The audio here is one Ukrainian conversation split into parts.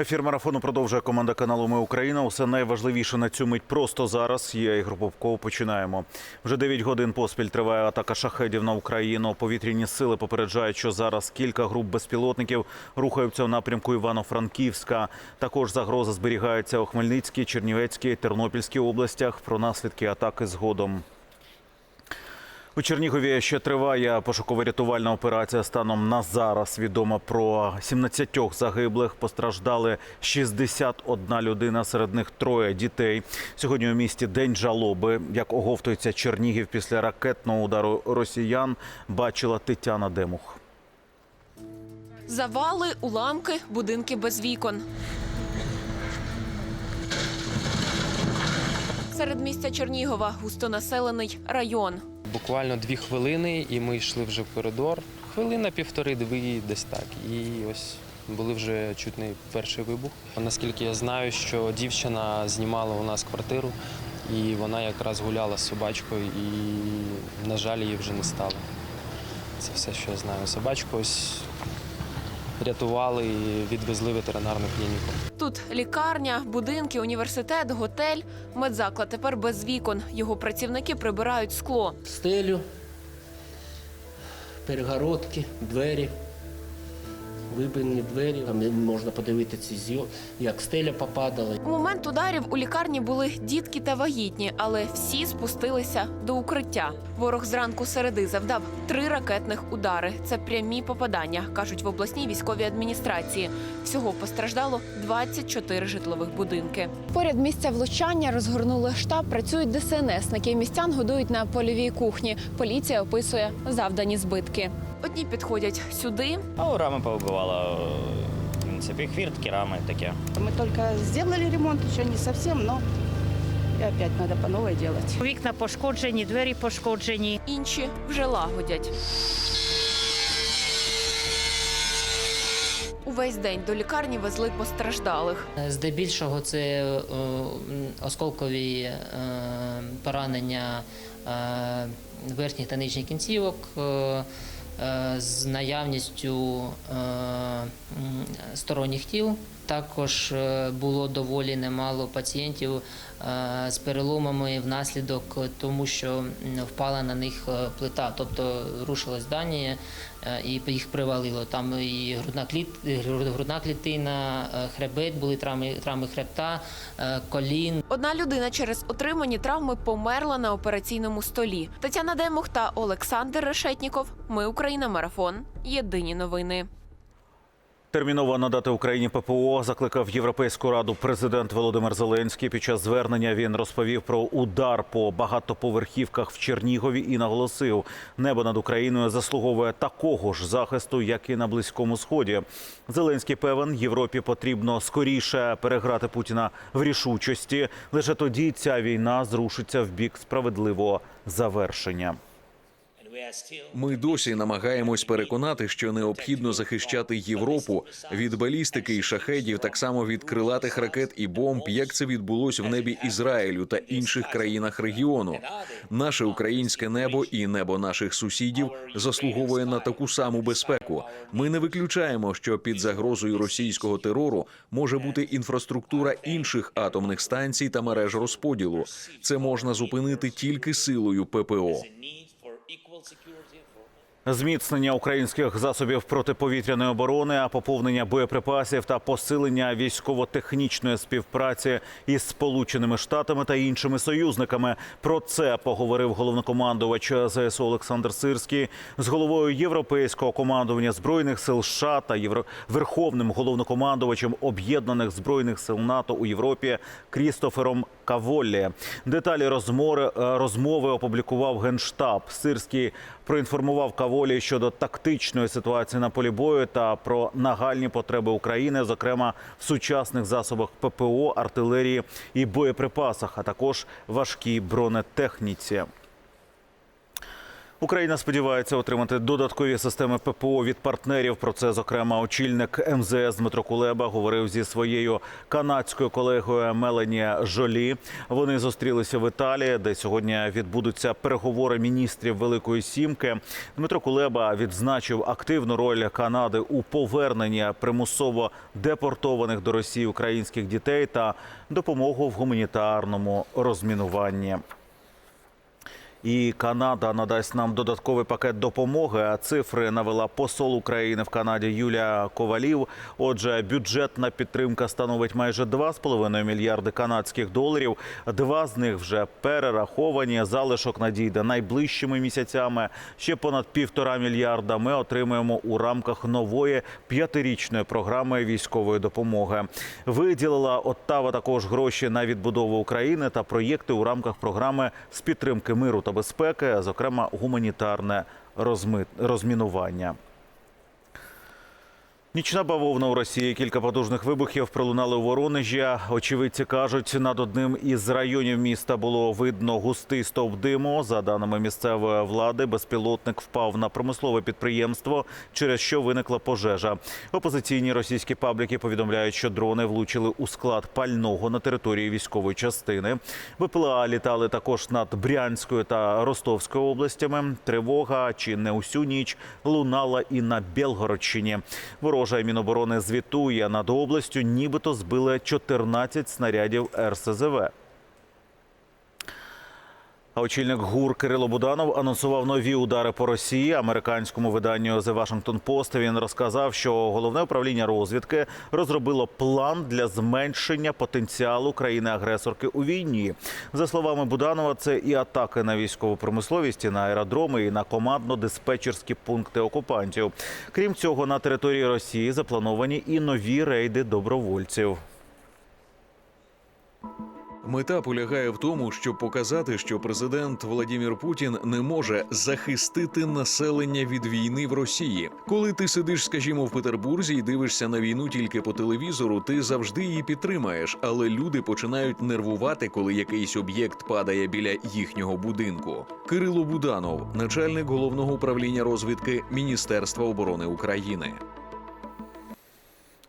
Ефір марафону продовжує команда каналу Ми Україна. Усе найважливіше на цю мить просто зараз. Я Ігор Попков. Починаємо. Вже 9 годин поспіль триває атака шахедів на Україну. Повітряні сили попереджають, що зараз кілька груп безпілотників рухаються у напрямку Івано-Франківська. Також загроза зберігається у Хмельницькій, Чернівецькій, Тернопільській областях. Про наслідки атаки згодом. У Чернігові ще триває пошуково-рятувальна операція. Станом на зараз відомо про 17 загиблих. Постраждали 61 людина, серед них троє дітей. Сьогодні у місті день жалоби. Як оговтується Чернігів після ракетного удару росіян, бачила Тетяна Демух. Завали, уламки, будинки без вікон. Серед місця Чернігова густонаселений район. Буквально дві хвилини, і ми йшли вже в коридор. Хвилина півтори, дві десь так. І ось були вже чутний перший вибух. Наскільки я знаю, що дівчина знімала у нас квартиру, і вона якраз гуляла з собачкою, і, на жаль, її вже не стало. Це все, що я знаю. Собачку ось рятували і відвезли ветеринарну клініку. Тут лікарня, будинки, університет, готель. Медзаклад тепер без вікон. Його працівники прибирають скло. стелю, перегородки, двері, вибині двері. Там можна подивитися, зйо- як стеля попадала. У момент ударів у лікарні були дітки та вагітні, але всі спустилися до укриття. Ворог зранку середи завдав три ракетних удари. Це прямі попадання, кажуть в обласній військовій адміністрації. Всього постраждало 24 житлових будинки. Поряд місця влучання розгорнули штаб. Працюють ДСНСники. Містян годують на польовій кухні. Поліція описує завдані збитки. Одні підходять сюди, Ну, рами поубивало, в принципі, хвіртки, рами таке. Мы только сделали ремонт, еще не совсем, но и опять надо по новой делать. Вікна пошкоджені, двері пошкоджені. інші вже лагодять. Увесь день до лікарні везли постраждалих. Здебільшого це е, осколкові е, поранення е, верхніх та нижніх кінцівок е, е, з наявністю е, сторонніх тіл. Також е, було доволі немало пацієнтів е, з переломами внаслідок тому, що впала на них е, плита, тобто рушилось здання е, і їх привалило. Там і грудна кліт, грудна клітина, е, хребет, були травми, травми хребта, е, колін. Одна людина через отримані травми померла на операційному столі. Тетяна Демух та Олександр Решетніков. Ми Україна. Марафон. Єдині новини. Терміново надати Україні ППО закликав Європейську раду президент Володимир Зеленський. Під час звернення він розповів про удар по багатоповерхівках в Чернігові і наголосив, небо над Україною заслуговує такого ж захисту, як і на близькому сході. Зеленський певен, Європі потрібно скоріше переграти Путіна в рішучості. Лише тоді ця війна зрушиться в бік справедливого завершення. Ми досі намагаємось переконати, що необхідно захищати Європу від балістики і шахедів, так само від крилатих ракет і бомб, як це відбулось в небі Ізраїлю та інших країнах регіону. Наше українське небо і небо наших сусідів заслуговує на таку саму безпеку. Ми не виключаємо, що під загрозою російського терору може бути інфраструктура інших атомних станцій та мереж розподілу. Це можна зупинити тільки силою ППО. security Зміцнення українських засобів протиповітряної оборони, поповнення боєприпасів та посилення військово-технічної співпраці із Сполученими Штатами та іншими союзниками. Про це поговорив головнокомандувач ЗСУ Олександр Сирський з головою європейського командування збройних сил США та верховним головнокомандувачем об'єднаних збройних сил НАТО у Європі Крістофером Каволлі. Деталі е, розмови опублікував генштаб. Сирський проінформував Каволі щодо тактичної ситуації на полі бою та про нагальні потреби України, зокрема в сучасних засобах ППО, артилерії і боєприпасах, а також важкій бронетехніці. Україна сподівається отримати додаткові системи ППО від партнерів. Про це, зокрема, очільник МЗС Дмитро Кулеба говорив зі своєю канадською колегою Мелані Жолі. Вони зустрілися в Італії, де сьогодні відбудуться переговори міністрів Великої Сімки. Дмитро Кулеба відзначив активну роль Канади у поверненні примусово депортованих до Росії українських дітей та допомогу в гуманітарному розмінуванні. І Канада надасть нам додатковий пакет допомоги. А цифри навела посол України в Канаді Юлія Ковалів. Отже, бюджетна підтримка становить майже 2,5 мільярди канадських доларів. Два з них вже перераховані. Залишок надійде найближчими місяцями. Ще понад півтора мільярда ми отримаємо у рамках нової п'ятирічної програми військової допомоги. Виділила Оттава також гроші на відбудову України та проєкти у рамках програми з підтримки миру та безпеки, зокрема гуманітарне розмінування. Нічна бавовна у Росії. Кілька потужних вибухів пролунали у Воронежі. Очевидці кажуть, над одним із районів міста було видно густий стовп диму. За даними місцевої влади, безпілотник впав на промислове підприємство, через що виникла пожежа. Опозиційні російські пабліки повідомляють, що дрони влучили у склад пального на території військової частини. БПЛА літали також над Брянською та Ростовською областями. Тривога чи не усю ніч лунала і на Білгородщині. Ворожа Міноборони звітує над областю, нібито збили 14 снарядів РСЗВ. А очільник ГУР Кирило Буданов анонсував нові удари по Росії. Американському виданню The Washington Post він розказав, що головне управління розвідки розробило план для зменшення потенціалу країни-агресорки у війні. За словами Буданова, це і атаки на військову промисловість, і на аеродроми, і на командно-диспетчерські пункти окупантів. Крім цього, на території Росії заплановані і нові рейди добровольців. Мета полягає в тому, щоб показати, що президент Владімір Путін не може захистити населення від війни в Росії. Коли ти сидиш, скажімо, в Петербурзі і дивишся на війну тільки по телевізору, ти завжди її підтримаєш, але люди починають нервувати, коли якийсь об'єкт падає біля їхнього будинку. Кирило Буданов, начальник головного управління розвідки Міністерства оборони України.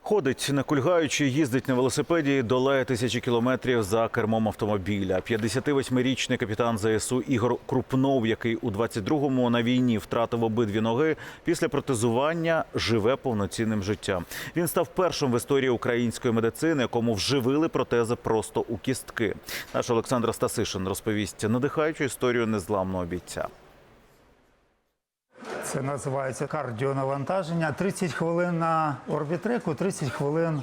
Ходить не кульгаючи, їздить на велосипеді, долає тисячі кілометрів за кермом автомобіля. 58-річний капітан ЗСУ Ігор Крупнов, який у 22-му на війні втратив обидві ноги, після протезування живе повноцінним життям. Він став першим в історії української медицини, якому вживили протези просто у кістки. Наш Олександр Стасишин розповість надихаючу історію незламного бійця. Це називається кардіонавантаження. 30 хвилин на орбітреку, 30 хвилин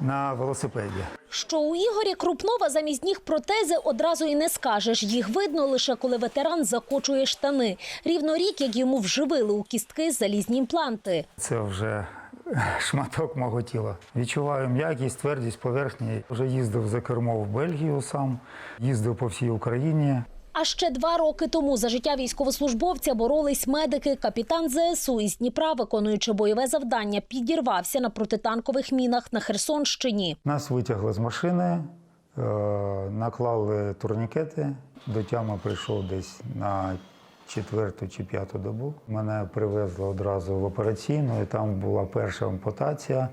на велосипеді. Що у Ігоря Крупнова замість ніг протези одразу і не скажеш. Їх видно лише коли ветеран закочує штани. Рівно рік, як йому вживили у кістки залізні імпланти. Це вже шматок мого тіла. Відчуваю м'якість, твердість поверхні. Вже їздив за кермо в Бельгію сам, їздив по всій Україні. А ще два роки тому за життя військовослужбовця боролись медики. Капітан ЗСУ із Дніпра, виконуючи бойове завдання, підірвався на протитанкових мінах на Херсонщині. Нас витягли з машини, е, наклали турнікети. До тями прийшов десь на четверту чи п'яту добу. Мене привезли одразу в операційну, і там була перша ампутація.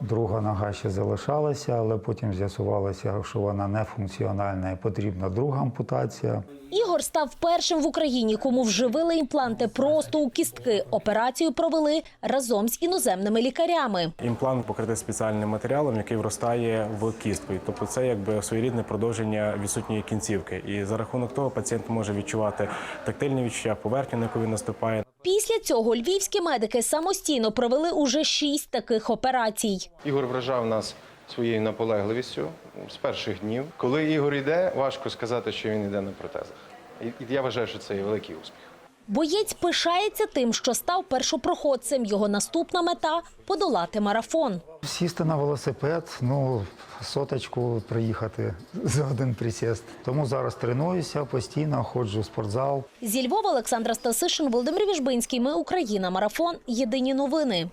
Друга нога ще залишалася, але потім з'ясувалося, що вона не функціональна і потрібна друга ампутація. Ігор став першим в Україні, кому вживили імпланти просто у кістки. Операцію провели разом з іноземними лікарями. Імплант покритий спеціальним матеріалом, який вростає в кістку. Тобто це якби своєрідне продовження відсутньої кінцівки. І за рахунок того пацієнт може відчувати тактильні відчуття поверхні, на яку він наступає. Після цього львівські медики самостійно провели уже шість таких операцій. Ігор вражав нас своєю наполегливістю з перших днів. Коли Ігор йде, важко сказати, що він йде на протезах. І я вважаю, що це є великий успіх. Боєць пишається тим, що став першопроходцем. Його наступна мета подолати марафон. Сісти на велосипед, ну, соточку приїхати за один присіст. Тому зараз тренуюся, постійно ходжу в спортзал. Зі Львова Олександра Стасишин, Володимир Віжбинський. Ми Україна. Марафон. Єдині новини.